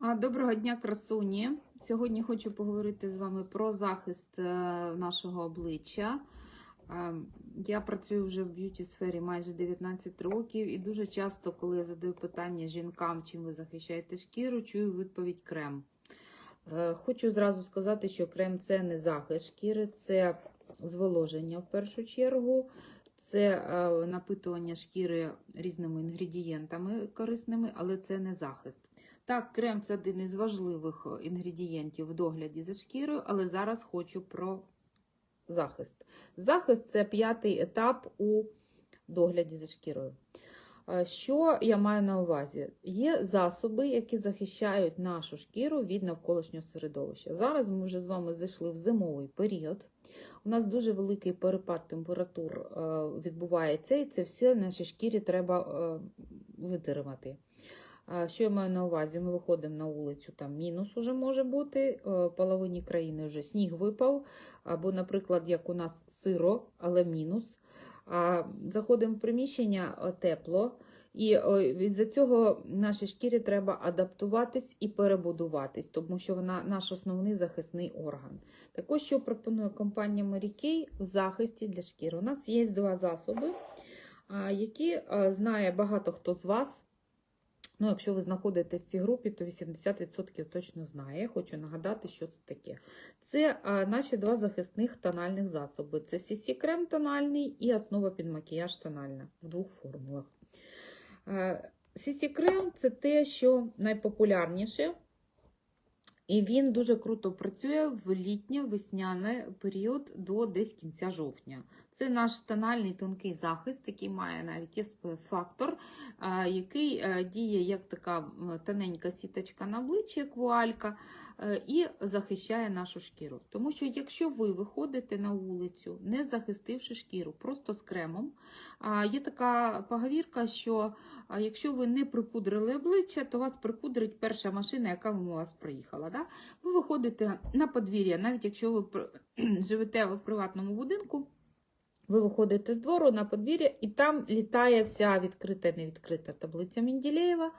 Доброго дня, красуні. Сьогодні хочу поговорити з вами про захист е, нашого обличчя. Е, Я працюю вже в б'юті сфері майже 19 років, і дуже часто, коли я задаю питання жінкам, чим ви захищаєте шкіру, чую відповідь крем. Е, Хочу зразу сказати, що крем це не захист шкіри, це зволоження в першу чергу. Це напитування шкіри різними інгредієнтами корисними, але це не захист. Так, крем це один із важливих інгредієнтів в догляді за шкірою, але зараз хочу про захист. Захист це п'ятий етап у догляді за шкірою. Е, Що я маю на увазі? Є засоби, які захищають нашу шкіру від навколишнього середовища. Зараз ми вже з вами зайшли в зимовий період. У нас дуже великий перепад температур е, відбувається, і це все нашій шкірі треба е, витримати. Що я маю на увазі? Ми виходимо на вулицю, там мінус уже може бути, е, половині країни вже сніг випав, або, наприклад, як у нас сиро, але мінус. Заходимо в приміщення е, тепло, і з-за цього нашій шкірі треба адаптуватись і перебудуватись, тому що вона наш основний захисний орган. Також, що пропонує компанія Mary в захисті для шкіри. У нас є два засоби, які е, знає багато хто з вас. Ну, якщо ви знаходитесь в цій групі, то 80% точно знає. Хочу нагадати, що це таке. Це а, наші два захисних тональних засоби. Це CC крем тональний і основа під макіяж тональна в двох формулах. CC крем це те, що найпопулярніше. І він дуже круто працює в літньо-весняний період до десь кінця жовтня. Це наш тональний тонкий захист, який має навіть SPF-фактор, який е, діє як така тоненька сіточка на обличчі, як вуалька, е, і захищає нашу шкіру. Тому що якщо ви виходите на вулицю, не захистивши шкіру, просто з кремом, є така поговірка, що якщо ви не припудрили обличчя, то вас припудрить перша машина, яка у вас приїхала. Ви виходите на подвір'я, навіть якщо ви живете в приватному будинку. Ви виходите з двору на подвір'я, і там літає вся відкрита і невідкрита таблиця Менділеєва.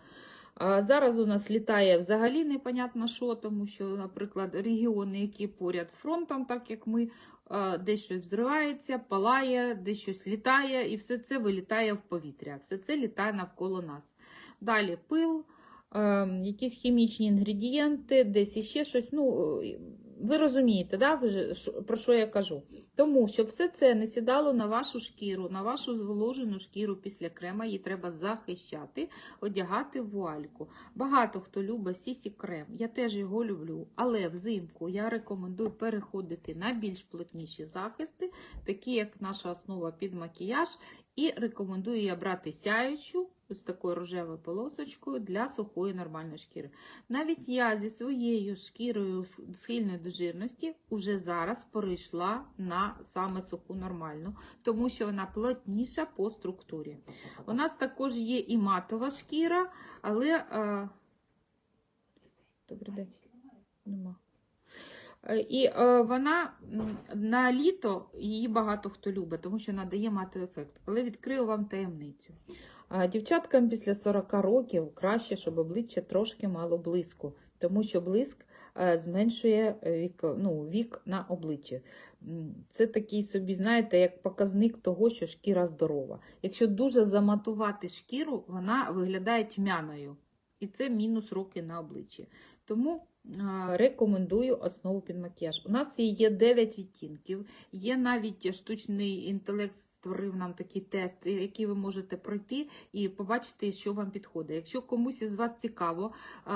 Зараз у нас літає взагалі непонятно що, тому що, наприклад, регіони, які поряд з фронтом, так як ми, десь щось взривається, палає, десь щось літає, і все це вилітає в повітря. Все це літає навколо нас. Далі пил, е, якісь хімічні інгредієнти, десь іще щось. Ну, ви розумієте, да, про що я кажу? Тому, щоб все це не сідало на вашу шкіру, на вашу зволожену шкіру після крема, її треба захищати, одягати вуальку. Багато хто любить сісі крем, я теж його люблю, але взимку я рекомендую переходити на більш плотніші захисти, такі як наша основа під макіяж, і рекомендую я брати сяючу. Ось такою рожевою полосочкою для сухої нормальної шкіри. Навіть я зі своєю шкірою схильною до жирності уже зараз перейшла на саме суху нормальну, тому що вона плотніша по структурі. У нас також є і матова шкіра, але. е, Добрий день. Нема. Е, І е, вона на літо її багато хто любить, тому що надає матовий ефект. Але відкрию вам таємницю. А Дівчаткам після 40 років краще, щоб обличчя трошки мало блиску, тому що блиск е, зменшує вік, ну, вік на обличчі. Це такий собі, знаєте, як показник того, що шкіра здорова. Якщо дуже заматувати шкіру, вона виглядає тьмяною. І це мінус роки на обличчі. Тому рекомендую основу під макіяж. У нас є 9 відтінків, є навіть штучний інтелект створив нам такий тест, який ви можете пройти і побачити, що вам підходить. Якщо комусь із вас цікаво,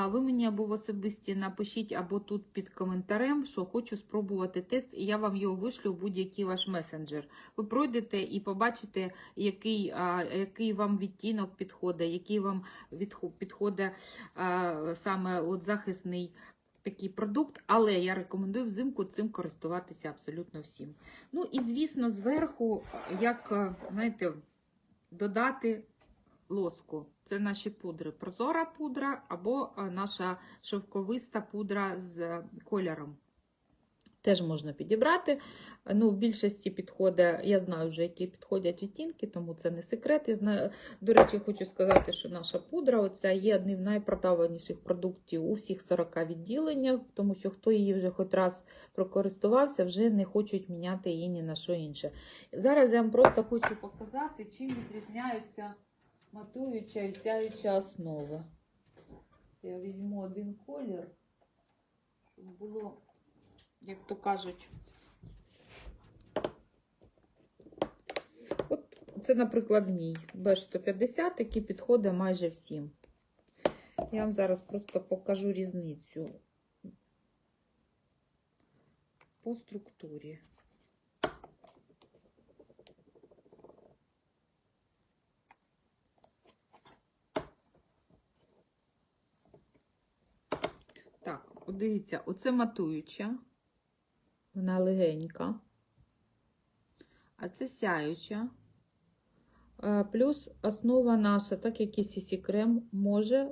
ви мені або в особисті напишіть, або тут під коментарем, що хочу спробувати тест, і я вам його вишлю в будь-який ваш месенджер. Ви пройдете і побачите, який, який вам відтінок підходить, який вам підходить саме от захисний такий продукт, але я рекомендую взимку цим користуватися абсолютно всім. Ну і звісно, зверху, як е, знаєте, додати лоску. Це наші пудри. Прозора пудра або е, наша шовковиста пудра з кольором. Теж можна підібрати. Ну, в більшості підходить, я знаю вже, які підходять відтінки, тому це не секрет. Я знаю, до речі, хочу сказати, що наша пудра оця є одним з найпродаваніших продуктів у всіх 40 відділеннях, тому що хто її вже хоч раз прокористувався, вже не хочуть міняти її ні на що інше. Зараз я вам просто хочу показати, чим відрізняються матуюча і сяюча основа. Я візьму один колір, щоб було, як то кажуть. От це, наприклад, мій Б150, який підходить майже всім. Я вам зараз просто покажу різницю по структурі. Так, дивіться, оце матуюча, вона легенька, а це сяюча. Е, Плюс основа наша, так як і CC крем, може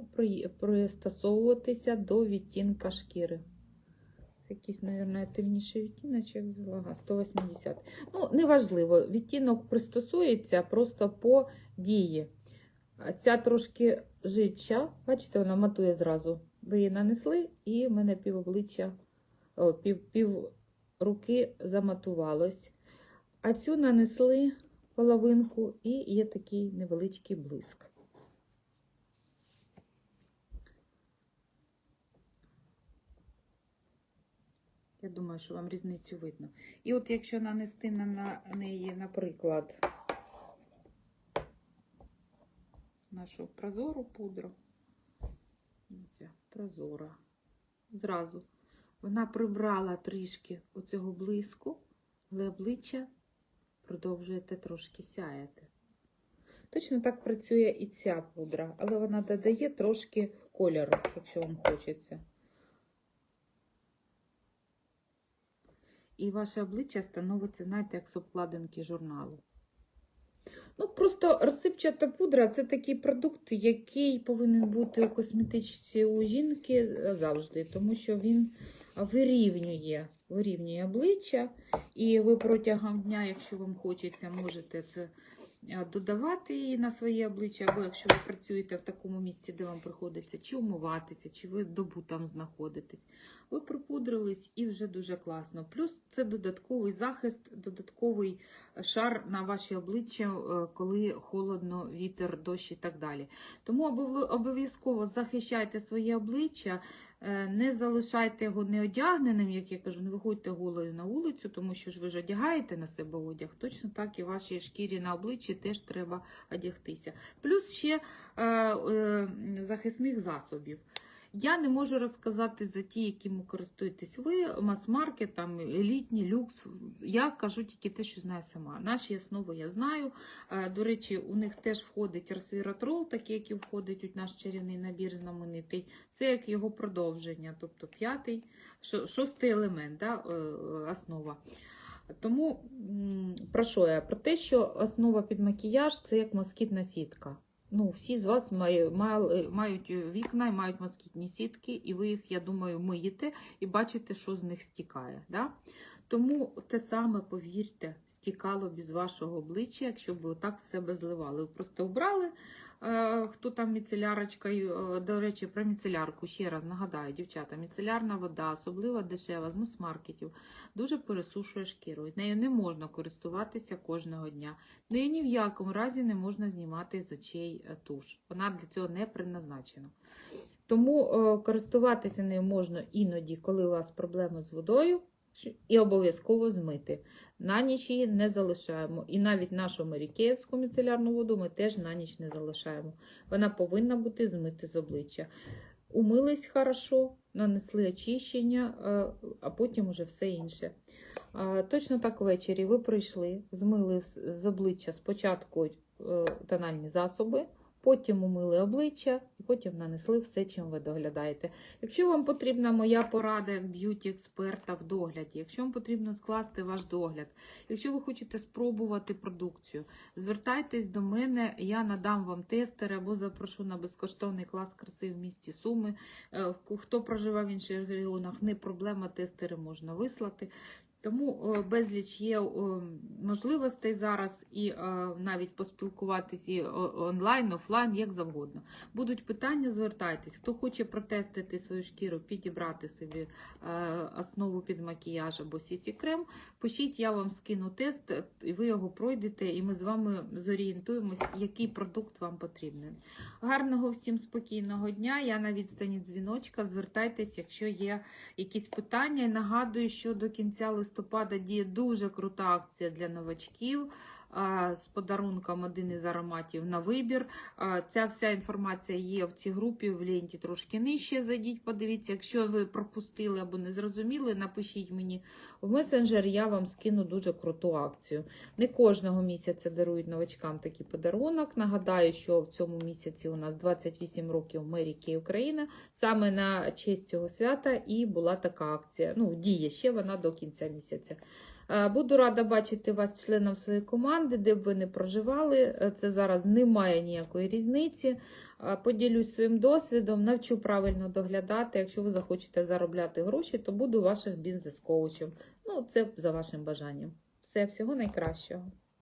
пристосовуватися до відтінка шкіри. Якийсь, мабуть, темніший відтіночок взяла. Ага, 180. Ну, неважливо, відтінок пристосується просто по дії. Ця трошки жидча, бачите, вона матує зразу. Ви її нанесли, і в мене пів обличчя, о, пів, пів руки заматувалось. А цю нанесли половинку, і є такий невеличкий блиск. Я думаю, що вам різницю видно. І от якщо нанести на, неї, наприклад, нашу прозору пудру, ця прозора, зразу вона прибрала трішки оцього блиску, але обличчя продовжуєте трошки сяяти. Точно так працює і ця пудра, але вона додає трошки кольору, якщо вам хочеться. І ваше обличчя становиться, знаєте, як з обкладинки журналу. Ну, просто розсипчата пудра це такий продукт, який повинен бути у косметичці у жінки завжди, тому що він вирівнює, вирівнює обличчя. І ви протягом дня, якщо вам хочеться, можете це е, додавати її на своє обличчя, або якщо ви працюєте в такому місці, де вам приходиться чи умиватися, чи ви добу там знаходитесь, ви припудрились і вже дуже класно. Плюс це додатковий захист, додатковий шар на ваше обличчя, е, коли холодно, вітер, дощ і так далі. Тому обов- обов'язково захищайте своє обличчя. Е, Не залишайте його неодягненим, як я кажу, не виходьте голою на вулицю, тому що ж ви ж одягаєте на себе одяг. Точно так і вашій шкірі на обличчі теж треба одягтися. Плюс ще е, е, захисних засобів. Я не можу розказати за ті, якими користуєтесь ви, мас-маркет, там, елітні, люкс. Я кажу тільки те, що знаю сама. Наші основи я знаю. Е, До речі, у них теж входить ресвіратрол, такий, який входить у наш чарівний набір знаменитий. Це як його продовження, тобто п'ятий, шостий елемент, да, е, основа. Тому про що я? Про те, що основа під макіяж це як москітна сітка. Ну, всі з вас мають вікна і мають москітні сітки, і ви їх, я думаю, миєте і бачите, що з них стікає. Да? Тому те саме, повірте, стікало б із вашого обличчя, якщо б ви отак себе зливали. Ви просто обрали, е, хто там міцелярочка. е, До речі, про міцелярку ще раз нагадаю, дівчата, міцелярна вода, особливо дешева з мас-маркетів, дуже пересушує шкіру. Нею не можна користуватися кожного дня. Нею ні в якому разі не можна знімати з очей е, туш. Вона для цього не предназначена. Тому е, користуватися нею можна іноді, коли у вас проблеми з водою, і обов'язково змити. На ніч її не залишаємо. І навіть нашу марікеївську міцелярну воду ми теж на ніч не залишаємо. Вона повинна бути змити з обличчя. Умились хорошо, нанесли очищення, е, а потім уже все інше. Точно так ввечері ви прийшли, змили з- з обличчя спочатку е, тональні засоби, потім умили обличчя і потім нанесли все, чим ви доглядаєте. Якщо вам потрібна моя порада як б'юті-експерта в догляді, якщо вам потрібно скласти ваш догляд, якщо ви хочете спробувати продукцію, звертайтесь до мене, я надам вам тестери або запрошу на безкоштовний клас краси в місті Суми. Е, Хто проживає в інших регіонах, не проблема, тестери можна вислати. Тому е, безліч є е, можливостей зараз і е, навіть поспілкуватись і онлайн, офлайн, як завгодно. Будуть питання, звертайтесь. Хто хоче протестити свою шкіру, підібрати собі е, основу під макіяж або сісі крем, пишіть, я вам скину тест, е, і ви його пройдете, і ми з вами зорієнтуємось, який продукт вам потрібен. Гарного всім спокійного дня. Я на відстані дзвіночка. Звертайтесь, якщо є якісь питання. І нагадую, що до кінця листопада діє дуже крута акція для новачків. З подарунком один із ароматів на вибір. Ця вся інформація є в цій групі в ленті трошки нижче. Зайдіть, подивіться. Якщо ви пропустили або не зрозуміли, напишіть мені в месенджер, я вам скину дуже круту акцію. Не кожного місяця дарують новачкам такий подарунок. Нагадаю, що в цьому місяці у нас 28 років Меріки України. Саме на честь цього свята і була така акція. Ну, діє ще вона до кінця місяця. Буду рада бачити вас членом своєї команди, де б ви не проживали. Е, Це зараз немає ніякої різниці. Е, Поділюсь своїм досвідом, навчу правильно доглядати. Якщо ви захочете заробляти гроші, то буду вашим бізнес-коучем. Ну, це за вашим бажанням. Все, всього найкращого.